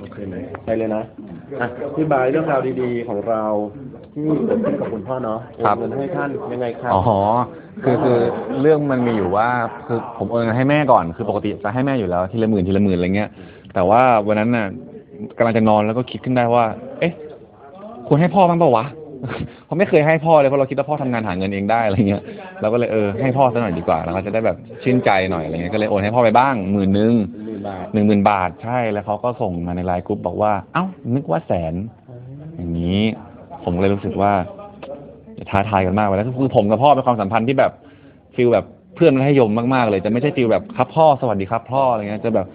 โอเคไหมไปเลยนะอะพี่บายเรื่องราวดีๆ ของเราที่เกิดขึ้นกับคุณพ่อเนาะโอนครับ เงินให้ท่านยังไงครับ อ๋อ คือคือเรื่องมันมีอยู่ว่าคือผมโอนเงินให้แม่ก่อน คือปกติจะให้แม่อยู่แล้วทีละหมื่นทีละหมื่นอะไรเงี้ย แต่ว่าวันนั้นน่ะกำลังจะนอนแล้วก็คิดขึ้นได้ว่า เอ๊ะควรให้พ่อบ้างเปล่าวะ เพราะไม่เคยให้พ่อเลยเพราะเราคิดว่าพ่อทำงานหาเงินเองได้อะไรเงี้ยเราก็เลยเออให้พ่อซะหน่อยดีกว่าแล้วก็จะได้แบบชื่นใจหน่อยอะไรเงี้ยก็เลยโอนให้พ่อไปบ้างหมื่นนึงหนึ่งบาทหนึ่งหมื่นบาทใช่แล้วเขาก็ส่งมาในไลน์กรุ๊ปบอกว่า เอ้านึกว่าแสน อย่างนี้ ผมก็เลยรู้สึกว่าจะท้าทายกันมากไปแล้วคือผมกับพ่อเป็นความสัมพันธ์ที่แบบฟิลแบบเพื่อนมัธยมมากๆเลย จะไม่ใช่ฟิลแบบครับพ่อสวัสดีครับพ่ออะไรเงี้ยจะแบบ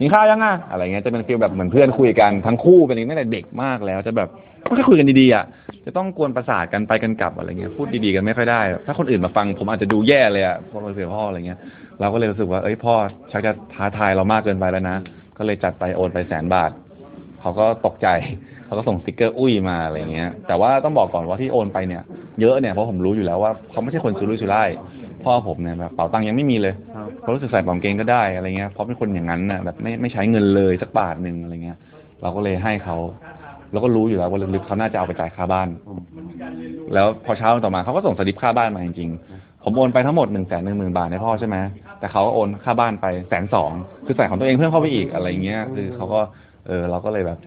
กินข้าวยังอะอะไรเงี้ยจะเป็นฟิลแบบเหมือนเพื่อนคุยกันทั้งคู่เป็นอย่างนี้ตั้งแต่เด็กมากแล้ว จะแบบไม่ค่อยคุยกันดีๆอะจะต้องกวนประสาทกันไปกันกลับอะไรเงี้ยพูดดีๆกันไม่ค่อยได้ ถ้าคนอื่นมาฟังผมอาจจะดูแย่เลยอะพอมาเสียพ่ออะไรเงี้ยเราก็เลยรู้สึกว่าเอ้ยพ่อชักจะท้าทายเรามากเกินไปแล้วนะก็เลยจัดไปโอนไปแสนบาทเขาก็ตกใจเขาก็ส่งสติกเกอร์อุ้ยมาอะไรเงี้ย แต่ว่าต้องบอกก่อนว่าที่โอนไปเนี่ยเยอะเนี่ยเพราะผมรู้อยู่แล้วว่าเขาไม่ใช่คนซื้อรุ่ยสุร่าย พ่อผมเนี่ยแบบเป๋าตังค์ยังไม่มีเลยครับเขารู้สึกใส่เป๋ากางเกงก็ได้อะไรเงี้ยเพราะเป็นคนอย่างนั้นน่ะแบบไม่ไม่ใช้เงินเลยสักบาทหนึ่งอะไรเงี้ย เราก็เลยให้เขาแล้วก็รู้อยู่แล้วว่าลึกๆเขาน่าจะเอาไปจ่ายค่าบ้าน แล้วพอเช้าวันต่อมาเขาก็ส่งสลิปค่าบ้านมาจริงๆ ผมโอนไปทั้งหมดหนึ่งแสนหนึ่งหมื่นบาทให้พ่อใช่ไหมแต่เขาก็โอนค่าบ้านไปแสนสองคือใส่ของตัวเองเพิ่มเข้าไปอีกอะไรเงี้ย คือเขาก็เออเราก็เลยแบบ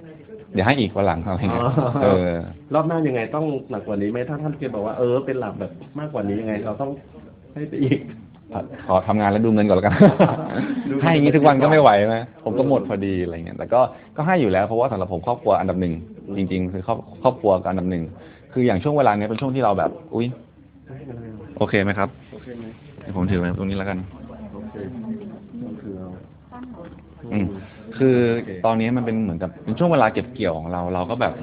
เดี๋ยวให้อีกวันหลังอะไรเงี้ยเออ รอบหน้ายังไงต้องหนักกว่านี้ไหมถ้าท่านเกบอกว่าเออเป็นหลักแบบมากกว่านี้ยังไง เราต้อง ให้ไปอีก ขอทำงานแล้วดูเงินก่อนแล้วกัน ดูเงิน ให้อย่างนี้ทุกวันก็ไม่ไหวไหมผมก็หมดพอดีอะไรเงี้ยแต่ก็ก็ให้อยู่แล้วเพราะว่าสำหรับผมครอบครัวอันดับหนึ่งจริง ๆ คือครอบครอบครัวกับอันดับหนึ่งคืออย่างช่วงเวลาเนี้ยเป็นช่วงที่เราแบบ อุ้ยโอเคไหมครับโอเคไหมเดี๋ยวผมถือไว้ตรงนี้แล้วกัน โอเคก็คือเราอืมคือตอนนี้มันเป็นเหมือนกับเป็นช่วงเวลาเก็บเกี่ยวของเรา เราก็แบบ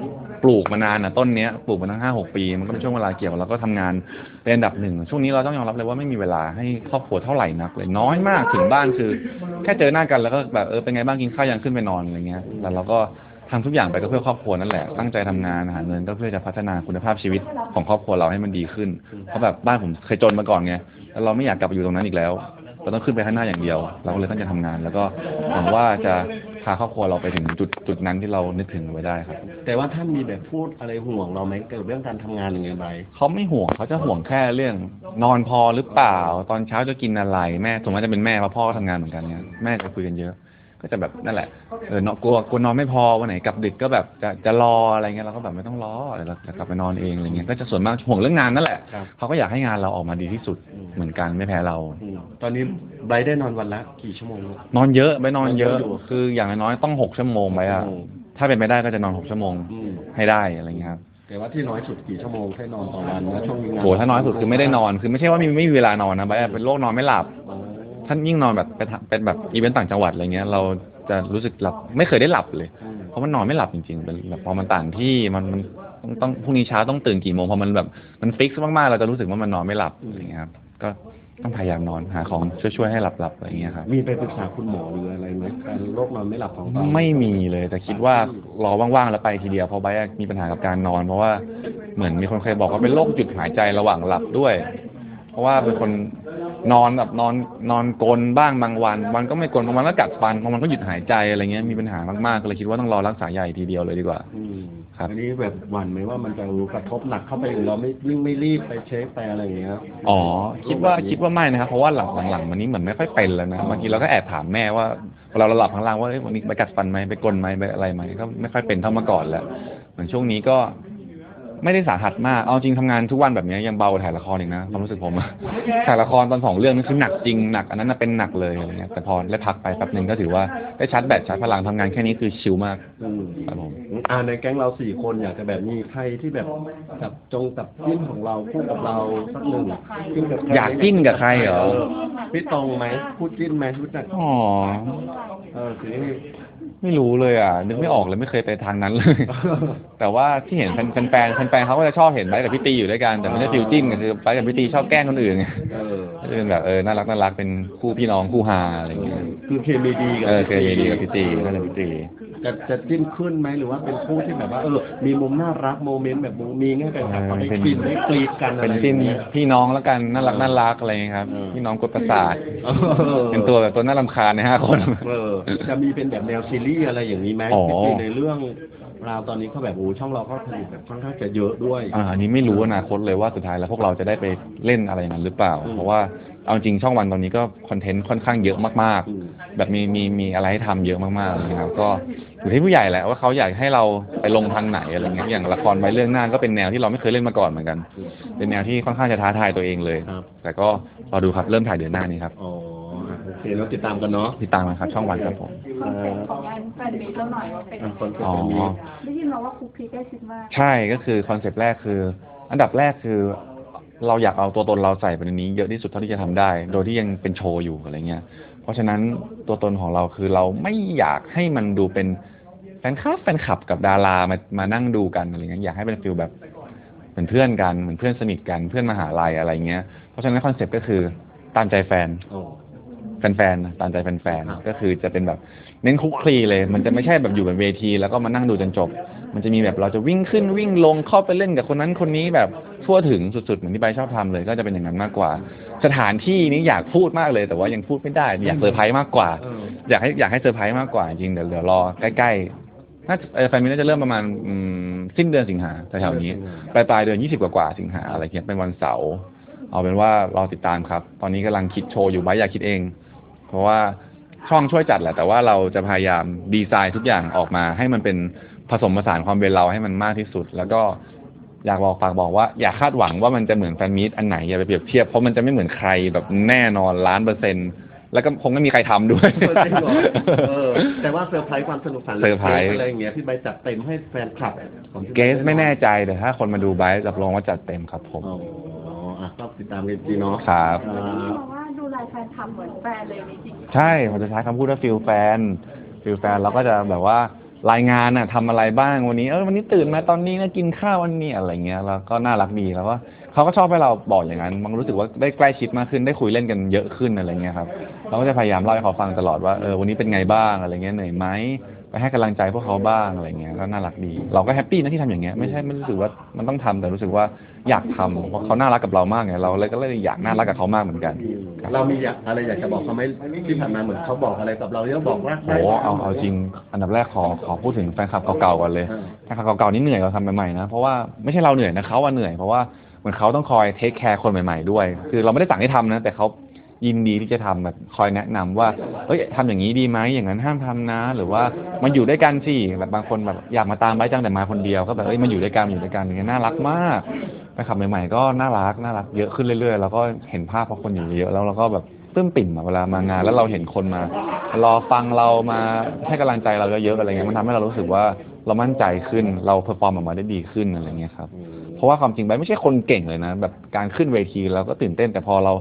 ปลูกมานานนะต้นเนี้ยปลูกมาตั้งห้าหกปี มันก็เป็นช่วงเวลาเกี่ยวเราก็ทำงานเป็นอันดับหนึ่งช่วงนี้เราต้องยอมรับเลยว่าไม่มีเวลาให้ครอบครัวเท่าไหร่นักเลยน้อยมากถึงบ้านคือ แค่เจอหน้ากันแล้วก็แบบเออเป็นไงบ้างกินข้าวยังขึ้นไปนอนอะไรเงี้ยแล้วเราก็ทำทุกอย่างไปก็เพื่อครอบครัวนั่นแหละตั้งใจทำงานหาเงินก็เพื่อจะพัฒนาคุณภาพชีวิตของครอบครัวเราให้มันดีขึ้น เพราะแบบบ้านผมเคยจนมาก่อนไงแล้วเราไม่อยากกลับไปอยู่ตรงนั้นอีกแล้ว เราต้องขึ้นไปข้างหน้าอย่างเดียว เราก็เลยตั้งใจทำงาน แล้วก็หวังว่าจะ พาครอบครัวเราไปถึงจุดจุดนั้นที่เรานึกถึงไว้ได้ครับ แต่ว่าท่านมีแบบพูดอะไรห่วงเราไหมเกี่ยวกับเรื่องการทำงานอย่างไรเขาไม่ห่วงเขาจะห่วงแค่เรื่อง นอนพอหรือเปล่า ตอนเช้าจะกินอะไร แม่สมมติจะเป็นแม่เพราะพ่อก็ทำงานเหมือนกันเนี่ยแม่จะคุยกันเยอะ ก็จะแบบนั่นแหละเออนอนกลัวกลัวนอนไม่พอวันไหนกลับดึกก็แบบจะจะรออะไรเงี้ยเราก็แบบไม่ต้องรอเดี๋ยวเราจะกลับไปนอนเองอะไรเงี้ยก็จะส่วนมากห่วงเรื่องงานนั่นแหละครับเขาก็อยากให้งานเราออกมาดีที่สุด อืม เหมือนกันไม่แพ้เราอืมตอนนี้ไบรท์ได้นอนวันละกี่ชั่วโมงลูก นอนเยอะไปนอนเยอะนอนเยอะอยู่คืออย่างน้อยๆต้องหกชั่วโมงไปอะหกชั่วโมงถ้าเป็นไปได้ก็จะนอนหกชั่วโมงอืม ให้ได้อะไรเงี้ยครับแต่ว่าที่น้อยสุดกี่ชั่วโมงให้นอนต่อวันนะช่วงนี้งานโหถ้าน้อยสุดคือไม่ได้นอน คือไม่ใช่ว่ามีไม่มีเวลานอนนะไปอะเป็นโรคนอนไม่หลับ อ๋อท่านยิ่งนอนแบบไปทำเป็นแบบอีเวนต์ต่างจังหวัดอะไรเงี้ยเราจะรู้สึกหลับไม่เคยได้หลับเลย อืมเพราะมันนอนไม่หลับจริงๆเป็นแบบพอมันต่างที่มันมันต้องต้องพรุ่งนี้เช้าต้องตื่นกี่โมงพอมันแบบมันฟิกซ์มากๆเราจะรู้สึกว่ามันนอนไม่หลับอะไรเงี้ยครับ ก็ต้องพยายามนอนหาของช่วยๆให้หลับๆอะไรเงี้ยครับมีไปปรึกษาคุณหมอหรืออะไรไหมการโรคนอนไม่หลับของเราไม่มีเลยแต่คิดว่ารอว่างๆแล้วไปทีเดียวเพราะไบร์ทมีปัญหากับการนอน เพราะว่าเหมือนมีคนเคยบอกว่าเป็นโรคหยุดหายใจระหว่างหลับด้วย เพราะว่าเป็นคนนอนแบบนอนนอนกลนบ้างบางวันวันก็ไม่กลนบางวันก็กัดฟันบางวันก็หยุดหายใจอะไรเงี้ยมีปัญหามากๆก็เลยคิดว่าต้องรอรักษาใหญ่ทีเดียวเลยดีกว่า อืมครับอันนี้แบบหวั่นไหมว่ามันจะกระทบหนักเข้าไปหรือเราไม่ยิ่งไม่รีบไปเช็คไปอะไรอย่างเงี้ยอ๋อ คิดว่าคิดว่าไม่นะครับเพราะว่าหลังหลังๆมานี้เหมือนไม่ค่อยเป็นแล้วนะบางทีเราก็แอบถามแม่ว่าเวลาเราหลับข้างล่างว่าเอ้ยวันนี้ไปกัดฟันไหมไปกลนไหมไปอะไรไหมก็ไม่ค่อยเป็นเท่าเมื่อก่อนแล้วเหมือนช่วงนี้ก็ ไม่ได้สาหัสมาก เอาจริงทำงานทุกวันแบบนี้ยังเบากว่าถ่ายละครอีกนะความรู้สึกผมอะถ่ายละครตอนสองเรื่องนี่คือหนักจริงหนักอันนั้นน่ะเป็นหนักเลยอะไรเงี้ยแต่พอได้พักไปแป๊บหนึ่งก็ถือว่าได้ชาร์จแบตชาร์จพลังทำงานแค่นี้คือชิลมากอืมครับผมอ่าในแก๊งเราสี่คนอยากจะแบบมีใครที่แบบจับจงจับจิ้นของเราคู่กับเราสักหนึ่งจิ้นกับใครอยากจิ้นกับใครเหรอพี่ตรงไหมพูดจิ้นไหมรู้จักอ๋อเออสิ ไม่รู้เลยอะ นึกไม่ออกเลยไม่เคยไปทางนั้นเลย แต่ว่าที่เห็นแฟนแฟนแฟนแฟนเขาก็จะชอบเห็นไบร์ทกับพี่ตีอยู่ด้วยกันแต่ไม่ใช่ฟิวจิ้นกันคือไบร์ทกับพี่ตีชอบแกล้งคนอื่นไงเออก็จะเป็นแบบเออน่ารักน่ารักเป็นคู่พี่น้องคู่ฮาอะไรอย่างเงี้ยคือเคมีดีกับเออเคยดีกับพี่ตีก็เลยพี่ตี จะจะจิ้นขึ้นไหมหรือว่าเป็นคู่ที่แบบว่าเออมีมุมน่ารักโมเมนต์แบบมีง่ายแบบแบบเขาได้กินได้กรีดกันอะไรเป็นอย่างจิ้นเงี้ย พี่น้องแล้วกันน่ารักน่ารักอะไรอย่างเงี้ยครับเออ พี่น้องกดประสาทเออเป็นตัวแบบตัวน่ารำคาญในห้าคน เออจะมีเป็นแบบแนวซีรีส์อะไรอย่างนี้ไหมอ๋อที่ในเรื่องราวตอนนี้เขาแบบโอ้ช่องเราก็ผลิตแบบค่อนข้างจะเยอะด้วย อ่าอันนี้ไม่รู้อนาคตเลยว่าสุดท้ายแล้วพวกเราจะได้ไปเล่นอะไรอย่างนั้นหรือเปล่า อืม เพราะว่า เอาจริงช่องวันตอนนี้ก็คอนเทนต์ค่อนข้างเยอะมากอืมๆแบบมีมีมีอะไรให้ทำเยอะมากๆเลยครับ ก็อยู่ที่ผู้ใหญ่แหละว่าเขาอยากให้เราไปลงทางไหนอะไรเงี้ยอย่างละครใบเรื่องหน้าก็เป็นแนวที่เราไม่เคยเล่นมาก่อนเหมือนกัน เป็นแนวที่ค่อนข้างจะท้าทายตัวเองเลย ครับ แต่ก็รอดูครับเริ่มถ่ายเดือนหน้านี้ครับอ๋ออะโอเคแล้วติดตามกันเนาะ ติดตามมาครับช่องวันครับผม คอนเซ็ปต์ของงานแฟนมีตเราหน่อยว่าเป็นอะยังคนไงเกิดเป็นมีอ๋อ ได้ยินมาว่าคุกคีใกล้ชิดมาก ใช่ก็คือคอนเซปต์แรกคือ อันดับแรกคือ เราอยากเอาตัวตนเราใส่ไปในนี้เยอะที่สุดเท่าที่จะทำได้ โดยที่ยังเป็นโชว์อยู่อะไรเงี้ย เพราะฉะนั้นตัวตนของเราคือเราไม่อยากให้มันดูเป็นแฟนคลับแฟนคลับกับดารามามานั่งดูกันอะไรเงี้ยอยากให้เป็นฟิลแบบเหมือนเพื่อนกันเหมือนเพื่อนสนิทกันเพื่อนมหาลัยอะไรเงี้ย เพราะฉะนั้นคอนเซปต์ก็คือตามใจแฟนโอ้แฟนๆนะตามใจแฟนครับๆก็คือจะเป็นแบบเน้นคลุกคลีเลย มันจะไม่ใช่แบบอยู่บนเวที แล้วก็มานั่งดูจนจบ มันจะมีแบบเราจะวิ่งขึ้นวิ่งลงเข้าไปเล่นกับคนนั้นคนนี้แบบ ทั่วถึงสุดๆเหมือนที่ใบร์ทชอบทำเลย ก็จะเป็นอย่างนั้นมากกว่า สถานที่นี้อยากพูดมากเลย แต่ว่ายังพูดไม่ได้ อยากเซอร์ไพรส์มากกว่าเอออยากให้อยากให้เซอร์ไพรส์มากกว่าจริงๆเดี๋ยวเดี๋ยวรอใกล้ๆน่าจะเอ่อแฟนมิตน่าจะเริ่มประมาณอืมสิ้นเดือนสิงหาแถวๆนี้ปลายปลายๆเดือนยี่สิบกว่าๆสิงหาอะไรเงี้ยเป็นวันเสาร์เอาเป็นว่ารอติดตามครับ ตอนนี้กำลังคิดโชว์อยู่ไบร์ทอยากคิดเอง เพราะว่าช่องช่วยจัดแหละ แต่ว่าเราจะพยายามดีไซน์ทุกอย่างออกมา ให้มันเป็นผสมผสานความเป็นเราให้มันมากที่สุด แล้วก็ อยากบอกฝากบอกว่าอย่าคาดหวังว่ามันจะเหมือนแฟนมีตอันไหนอย่าไปเปรียบเทียบเพราะมันจะไม่เหมือนใครแบบแน่นอนล้านเปอร์เซ็นต์แล้วก็คงไม่มีใครทำด้วยเออจริงเหรอเออแต่ว่าเซอร์ไพรส์ความสนุกสนานเซอร์ไพรส์อะไรอย่างเงี้ยพี่ใบจัดเต็มให้แฟนคลับของพี่เกสไม่แน่ใจแต่ถ้าคนมาดูไบร์ทรับรองว่าจัดเต็มครับผมอ๋ออะก็ติดตามกันดีเนาะครับอ่ได้ยิานมาว่าดูแลแฟนทำเหมือนแฟนเลยนี่จริงใช่ผมจะใช้คำพูดว่าฟิลแฟนฟิลแฟนเราก็จะแบบว่า รายงานน่ะทำอะไรบ้างวันนี้เออวันนี้ตื่นมาตอนนี้นะกินข้าววันนี้อะไรเงี้ยแล้วก็น่ารักดีแล้วก็เขาก็ชอบให้เราบอกอย่างนั้นมันรู้สึกว่าได้ใกล้ชิดมากขึ้นได้คุยเล่นกันเยอะขึ้นอะไรเงี้ยครับเราก็จะพยายามเล่าให้เขาฟังตลอดว่าเออวันนี้เป็นไงบ้างอะไรเงี้ยเหนื่อยไหมไปให้กำลังใจพวกเขาบ้างอะไรเงี้ยก็น่ารักดี เราก็แฮปปี้นะที่ทำอย่างเงี้ยไม่ใช่ไม่รู้สึกว่ามันต้องทำแต่รู้สึกว่า อยากทำเพราะเขาน่ารักกับเรามากไงเราเลยก็เลยอยากน่ารักกับเขามากเหมือนกันครับเรามีอยากอะไรอยากจะบอกเขาไหมที่ผ่านมาเหมือนเขาบอกอะไรกับเราเยอะบอกว่าโอ้เอาเอาจริง อันดับแรกขอขอพูดถึงแฟนคลับเก่าๆก่อนเลยแฟนคลับเก่าๆนี่เหนื่อยกว่าทำใหม่ๆนะเพราะว่าไม่ใช่เราเหนื่อยนะเขาว่าเหนื่อยเพราะว่าเหมือนเขาต้องคอยเทคแคร์คนใหม่ ๆ ด้วย คือเราไม่ได้สั่งให้ทำนะแต่เขายินดีที่จะทำแบบคอยแนะนำว่าเอ้ยทำอย่างนี้ดีไหมอย่างนั้นห้ามทำนะ หรือว่ามันอยู่ด้วยกันสิแบบบางคนแบบอยากมาตามไว้จังแต่มาคนเดียวก็แบบเอ้ยมันอยู่ด้วยกันอยู่ด้วยกันอย่างเงี้ยน่ารักมาก แฟนคลับใหม่ๆก็น่ารักน่ารักเยอะขึ้นเรื่อยๆ แล้วก็เห็นภาพพอคนอยู่เยอะแล้วเราก็แบบปลื้มปิ่มอะเวลามางาน แล้วเราเห็นคนมา รอฟังเรามาให้กำลังใจเราเยอะๆอะไรเงี้ยมันทำให้เรารู้สึกว่าเรามั่นใจขึ้นเราเพอร์ฟอร์มออกมาได้ดีขึ้นอะไรเงี้ยครับเพราะว่าความจริงไปไม่ใช่คนเก่งเลยนะ แบบการขึ้นเวทีเราก็ตื่นเต้นแต่พอเรา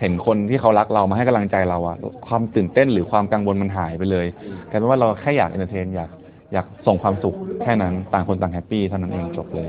เห็นคนที่เขารักเรามาให้กำลังใจเราอะความตื่นเต้นหรือความกังวลมันหายไปเลยกลายเป็นว่าเราแค่อยากเอนเตอร์เทนอยากอยากส่งความสุขแค่นั้นต่างคนต่างแฮปปี้เท่านั้นเองจบเลย